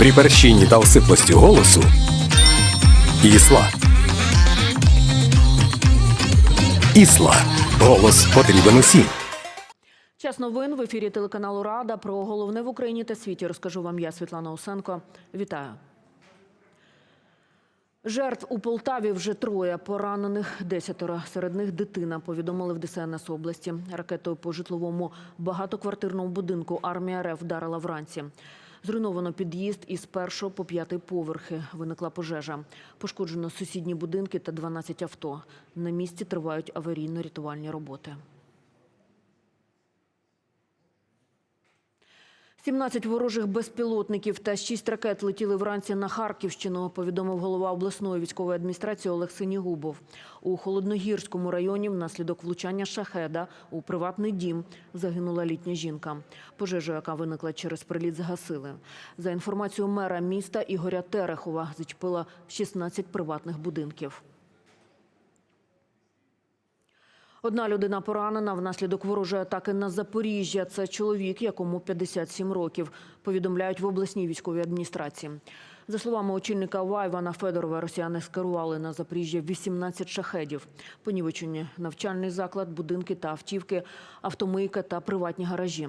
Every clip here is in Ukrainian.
При перщині та осиплості голосу Ісла. Ісла. Голос потрібен усім. Час новин в ефірі телеканалу Рада про головне в Україні та світі. Розкажу вам я, Світлана Осенко. Вітаю. Жертв у Полтаві вже троє, поранених десятеро. Серед них дитина, повідомили в ДСНС області. Ракетою по житловому багатоквартирному будинку армія РФ вдарила вранці. Зруйновано під'їзд із першого по п'ятий поверхи. Виникла пожежа. Пошкоджено сусідні будинки та 12 авто. На місці тривають аварійно-рятувальні роботи. 17 ворожих безпілотників та 6 ракет летіли вранці на Харківщину, повідомив голова обласної військової адміністрації Олег Синігубов. У Холодногірському районі внаслідок влучання шахеда у приватний дім загинула літня жінка. Пожежу, яка виникла через приліт, згасили. За інформацією мера міста Ігоря Терехова, зачепила 16 приватних будинків. Одна людина поранена внаслідок ворожої атаки на Запоріжжя. Це чоловік, якому 57 років, повідомляють в обласній військовій адміністрації. За словами очільника ОВА Івана Федорова, росіяни скерували на Запоріжжя 18 шахедів. Понівечені навчальний заклад, будинки та автівки, автомийка та приватні гаражі.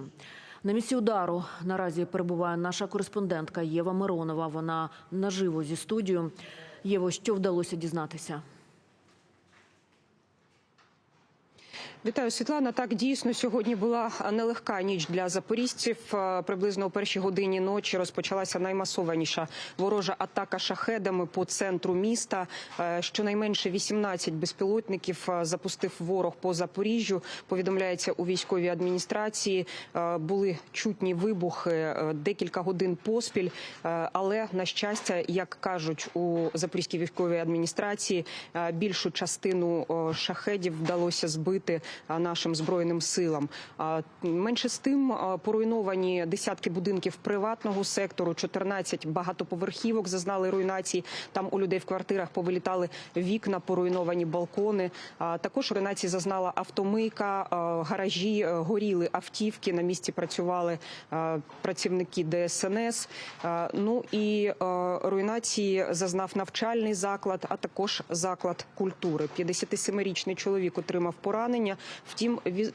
На місці удару наразі перебуває наша кореспондентка Єва Миронова. Вона наживо зі студією. Єво, що вдалося дізнатися? Вітаю, Світлана. Так дійсно сьогодні була нелегка ніч для запоріжців. Е, Приблизно о першій годині ночі розпочалася наймасованіша ворожа атака шахедами по центру міста. Е, Щонайменше 18 безпілотників е, запустив ворог по Запоріжжю. Повідомляється у військовій адміністрації. Були чутні вибухи декілька годин поспіль. Але на щастя, як кажуть у запорізькій військовій адміністрації, більшу частину шахедів вдалося збити нашим збройним силам. Менше з тим поруйновані десятки будинків приватного сектору, 14 багатоповерхівок зазнали руйнації. Там у людей в квартирах повилітали вікна, поруйновані балкони. Також руйнації зазнала автомийка, гаражі, е, горіли автівки. На місці працювали працівники ДСНС. Ну і руйнації зазнав навчальний заклад, а також заклад культури. 57-річний чоловік отримав поранення. Втім, від,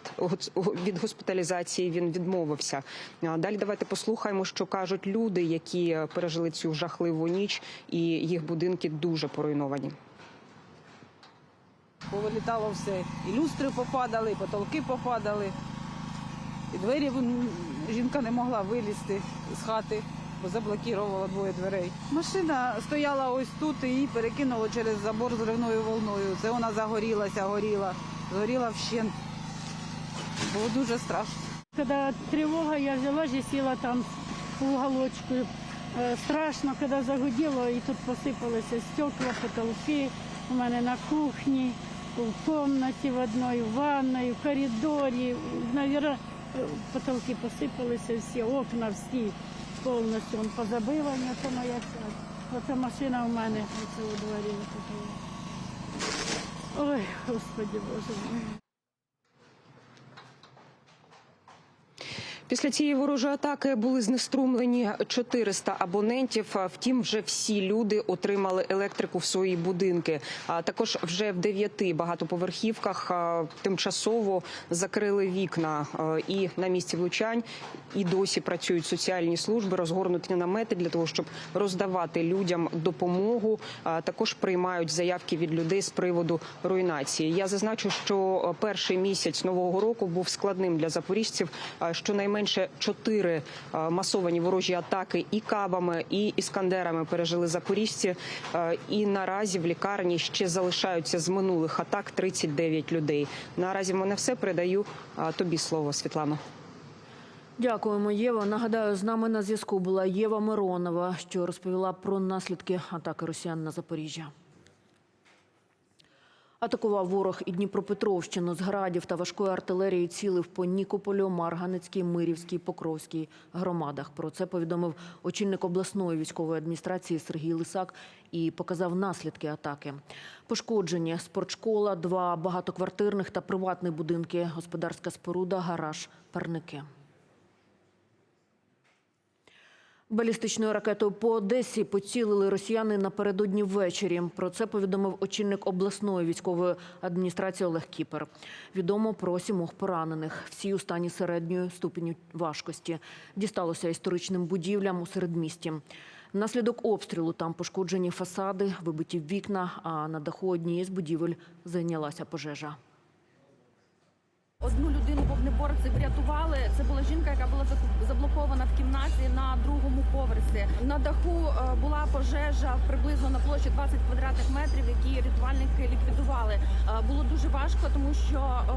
від госпіталізації він відмовився. Далі давайте послухаємо, що кажуть люди, які пережили цю жахливу ніч, і їх будинки дуже поруйновані. Повилітало все. І люстри попадали, і потолки попадали. І двері жінка не могла вилізти з хати, бо заблокувала двоє дверей. Машина стояла ось тут і її перекинуло через забор зривною волною. Це вона загорілася, горіла, згоріла вщент. Було дуже страшно. Когда тревога, я взяла же села там в уголочку. Э, Страшно, когда загудело, и тут посыпалось стекла, потолки. У мене на кухні, в комнаті в одной, в ванной, в коридорі. Наверное, потолки посипалися всі, окна всі повністю он позабивані. Це моя ця. Оце машина у мене у дворі. Ой, Господи Боже Після цієї ворожої атаки були знеструмлені 400 абонентів. Втім, вже всі люди отримали електрику в свої будинки. А також вже в дев'яти багатоповерхівках тимчасово закрили вікна. І на місці влучань і досі працюють соціальні служби, розгорнуті намети для того, щоб роздавати людям допомогу. Також приймають заявки від людей з приводу руйнації. Я зазначу, що перший місяць нового року був складним для запоріжців. а, Щонайменше чотири масовані ворожі атаки і кабами, і іскандерами пережили запоріжці. І наразі в лікарні ще залишаються з минулих атак 39 людей. Наразі мене все передаю тобі слово, Світлано. Дякуємо, Єва. Нагадаю, з нами на зв'язку була Єва Миронова, що розповіла про наслідки атаки росіян на Запоріжжя. Атакував ворог і Дніпропетровщину з градів та важкої артилерії цілив по Нікополю, Марганецькій, Мирівській, Покровській громадах. Про це повідомив очільник обласної військової адміністрації Сергій Лисак і показав наслідки атаки. Пошкоджені спортшкола, два багатоквартирних та приватних будинки, господарська споруда, гараж, парники. Балістичною ракетою по Одесі поцілили росіяни напередодні ввечері. Про це повідомив очільник обласної військової адміністрації Олег Кіпер. Відомо про сімох поранених. Всі у стані середньої ступеню важкості. Дісталося історичним будівлям у середмісті. Внаслідок обстрілу там пошкоджені фасади, вибиті вікна, а на даху однієї з будівель зайнялася пожежа. Вогнеборці врятували. Це була жінка, яка була заблокована в кімнаті на другому поверсі. На даху е, була пожежа приблизно на площі 20 квадратних метрів, які рятувальники ліквідували. Е, Було дуже важко, тому що е,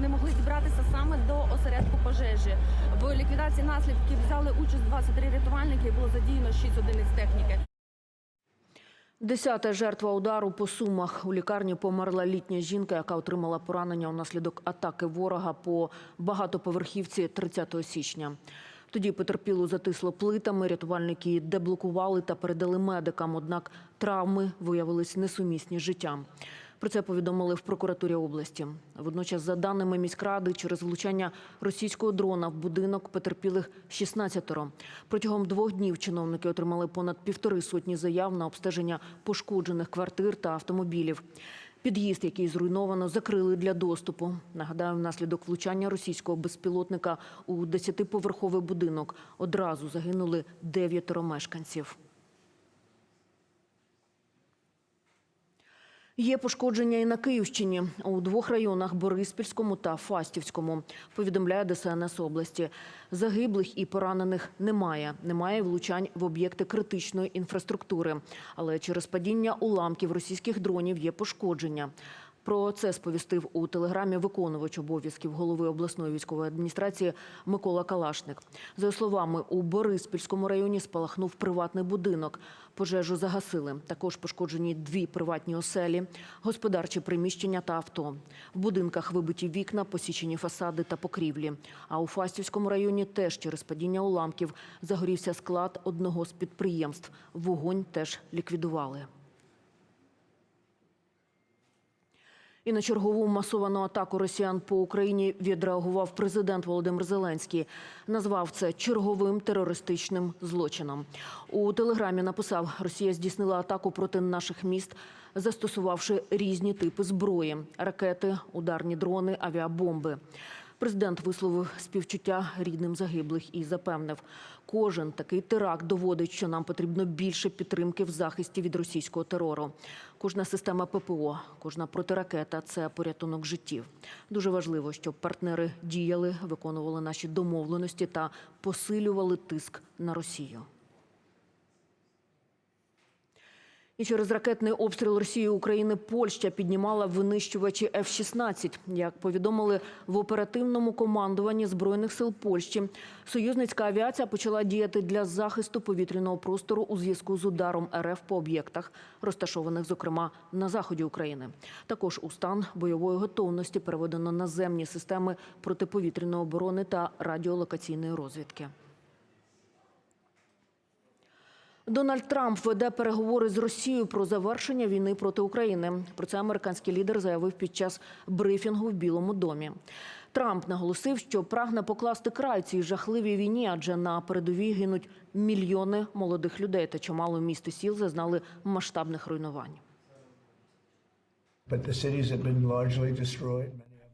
не могли дібратися саме до осередку пожежі. В ліквідації наслідків взяли участь 23 рятувальники. і Було задіяно 6 одиниць техніки. Десята жертва удару по сумах. У лікарні померла літня жінка, яка отримала поранення унаслідок атаки ворога по багатоповерхівці 30 січня. Тоді потерпілу затисло плитами, рятувальники її деблокували та передали медикам, однак травми виявились несумісні з життям. Про це повідомили в прокуратурі області. Водночас, за даними міськради, через влучання російського дрона в будинок потерпілих 16-ро. Протягом двох днів чиновники отримали понад півтори сотні заяв на обстеження пошкоджених квартир та автомобілів. Під'їзд, який зруйновано, закрили для доступу. Нагадаю, внаслідок влучання російського безпілотника у 10-поверховий будинок одразу загинули дев'ятеро мешканців. Є пошкодження і на Київщині у двох районах Бориспільському та Фастівському. Повідомляє ДСНС області. Загиблих і поранених немає. Немає влучань в об'єкти критичної інфраструктури. Але через падіння уламків російських дронів є пошкодження. Про це сповістив у телеграмі виконувач обов'язків голови обласної військової адміністрації Микола Калашник. За словами, у Бориспільському районі спалахнув приватний будинок. Пожежу загасили. Також пошкоджені дві приватні оселі, господарчі приміщення та авто. В будинках вибиті вікна, посічені фасади та покрівлі. А у Фастівському районі теж через падіння уламків загорівся склад одного з підприємств. Вогонь теж ліквідували. І на чергову масовану атаку росіян по Україні відреагував президент Володимир Зеленський. Назвав це черговим терористичним злочином. У телеграмі написав: Росія здійснила атаку проти наших міст, застосувавши різні типи зброї: ракети, ударні дрони, авіабомби. Президент висловив співчуття рідним загиблих і запевнив, кожен такий теракт доводить, що нам потрібно більше підтримки в захисті від російського терору. Кожна система ППО, кожна протиракета це порятунок життів. Дуже важливо, щоб партнери діяли, виконували наші домовленості та посилювали тиск на Росію. І через ракетний обстріл Росії України Польща піднімала винищувачі F-16. Як повідомили в оперативному командуванні збройних сил Польщі, союзницька авіація почала діяти для захисту повітряного простору у зв'язку з ударом РФ по об'єктах, розташованих, зокрема, на заході України. Також у стан бойової готовності переведено наземні системи протиповітряної оборони та радіолокаційної розвідки. Дональд Трамп веде переговори з Росією про завершення війни проти України. Про це американський лідер заявив під час брифінгу в Білому домі. Трамп наголосив, що прагне покласти край цій жахливій війні, адже на передовій гинуть мільйони молодих людей та чимало міст і сіл зазнали масштабних руйнувань.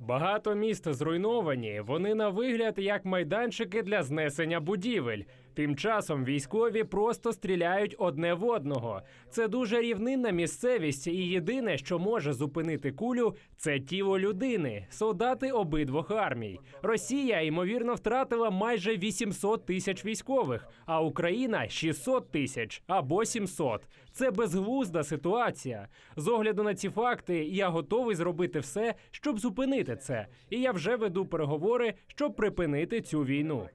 Багато міст зруйновані. Вони на вигляд як майданчики для знесення будівель. Тим часом військові просто стріляють одне в одного. Це дуже рівнинна місцевість, і єдине, що може зупинити кулю, це тіло людини, солдати обидвох армій. Росія ймовірно втратила майже 800 тисяч військових, а Україна 600 тисяч або 700. Це безглузда ситуація. З огляду на ці факти, я готовий зробити все, щоб зупинити це. І я вже веду переговори, щоб припинити цю війну.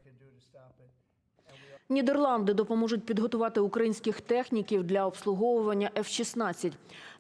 Нідерланди допоможуть підготувати українських техніків для обслуговування F-16.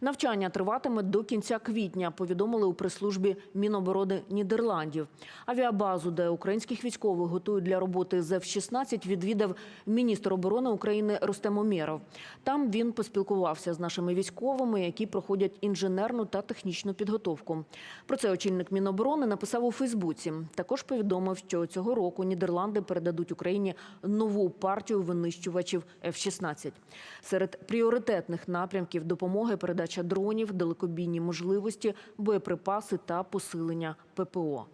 Навчання триватиме до кінця квітня, повідомили у прес-службі Міноборони Нідерландів. Авіабазу, де українських військових готують для роботи з F-16, відвідав міністр оборони України Рустем Умєров. Там він поспілкувався з нашими військовими, які проходять інженерну та технічну підготовку. Про це очільник Міноборони написав у Фейсбуці. Також повідомив, що цього року Нідерланди передадуть Україні нову партію винищувачів F-16. Серед пріоритетних напрямків допомоги передача дронів, далекобійні можливості, боєприпаси та посилення ППО.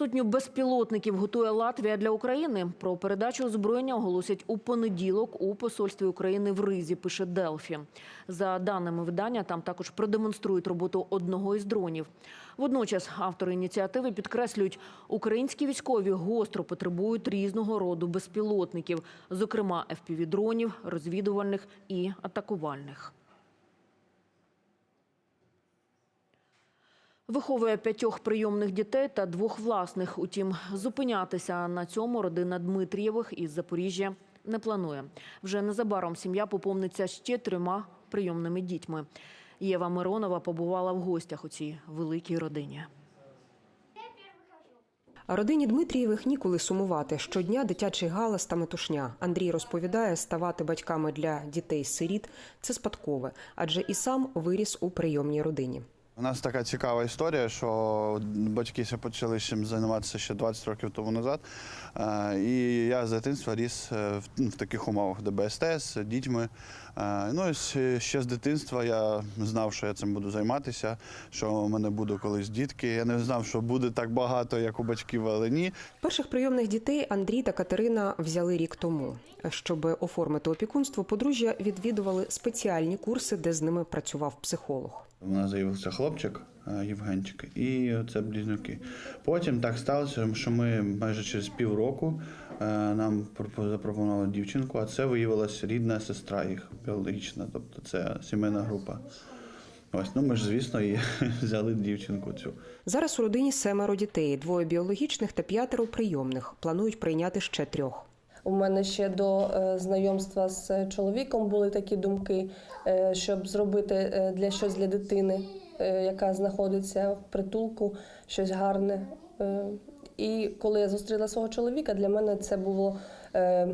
Сотню безпілотників готує Латвія для України. Про передачу озброєння оголосять у понеділок у посольстві України в Ризі. Пише Делфі. За даними видання, там також продемонструють роботу одного із дронів. Водночас автори ініціативи підкреслюють, українські військові гостро потребують різного роду безпілотників, зокрема FPV-дронів, розвідувальних і атакувальних. Виховує п'ятьох прийомних дітей та двох власних. Утім, зупинятися на цьому родина Дмитрієвих із Запоріжжя не планує. Вже незабаром сім'я поповниться ще трьома прийомними дітьми. Єва Миронова побувала в гостях у цій великій родині. Родині Дмитрієвих ніколи сумувати. Щодня дитячий галас та метушня. Андрій розповідає, ставати батьками для дітей-сиріт – це спадкове, адже і сам виріс у прийомній родині. У нас така цікава історія, що батьки ще почали цим займатися ще 20 років тому назад. Е, І я з дитинства ріс е, в таких умовах, де БСТ з дітьми. Е, Ну ще з дитинства я знав, що я цим буду займатися, що у мене будуть колись дітки. Я не знав, що буде так багато, як у батьків, але ні. Перших прийомних дітей Андрій та Катерина взяли рік тому. Щоб оформити опікунство, подружжя відвідували спеціальні курси, де з ними працював психолог. У нас з'явився хлопчик Євгенчик, і це близнюки. Потім так сталося, що ми майже через півроку е, нам пропо- запропонували дівчинку, а це виявилася рідна сестра їх біологічна, тобто це сімейна група. Ось, ну ми ж, звісно, і взяли дівчинку цю. Зараз у родині семеро дітей, двоє біологічних та п'ятеро прийомних. Планують прийняти ще трьох. У мене ще до е, знайомства з чоловіком були такі думки, е, щоб зробити е, для щось для дитини, е, яка знаходиться в притулку, щось гарне. Е, І коли я зустріла свого чоловіка, для мене це було е,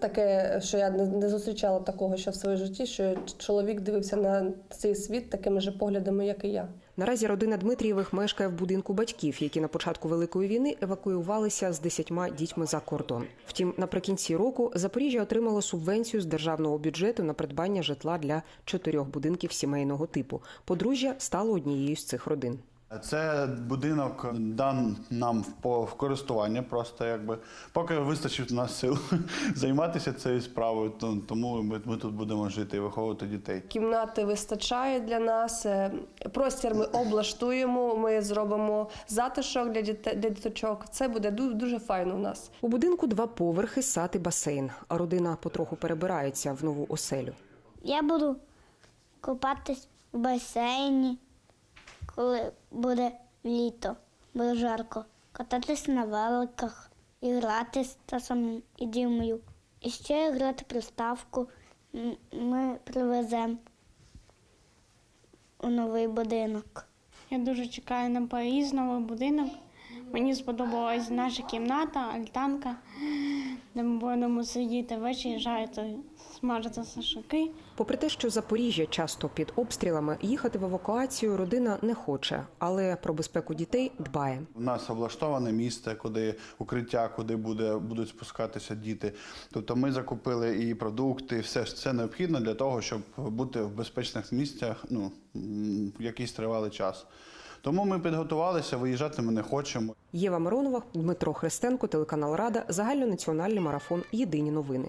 таке, що я не зустрічала такого ще в своєму житті, що чоловік дивився на цей світ такими же поглядами, як і я. Наразі родина Дмитрієвих мешкає в будинку батьків, які на початку великої війни евакуювалися з десятьма дітьми за кордон. Втім, наприкінці року Запоріжжя отримало субвенцію з державного бюджету на придбання житла для чотирьох будинків сімейного типу. Подружжя стало однією з цих родин. Це будинок дан нам в по- користування, просто якби поки вистачить у нас сил займатися цією справою, то- тому ми, ми тут будемо жити і виховувати дітей. Кімнати вистачає для нас. е, Простір ми облаштуємо. Ми зробимо затишок для дітей для діточок. Це буде ду- дуже файно у нас. У будинку два поверхи, сад і басейн. А родина потроху перебирається в нову оселю. Я буду купатись в басейні, коли буде літо, буде жарко, кататись на великах, і грати з Тасом і Дімою. І ще грати приставку ми привеземо у новий будинок. Я дуже чекаю на Паріз, новий будинок. Мені сподобалась наша кімната, альтанка, де ми будемо сидіти ввечері, жарити, смажити шашлики. Попри те, що Запоріжжя часто під обстрілами, їхати в евакуацію родина не хоче, але про безпеку дітей дбає. У нас облаштоване місце, куди укриття, куди буде, будуть спускатися діти. Тобто ми закупили і продукти, все це необхідно для того, щоб бути в безпечних місцях ну, якийсь тривалий час. Тому ми підготувалися, виїжджати ми не хочемо. Єва Миронова, Дмитро Христенко, телеканал Рада, загальнонаціональний марафон. Єдині новини.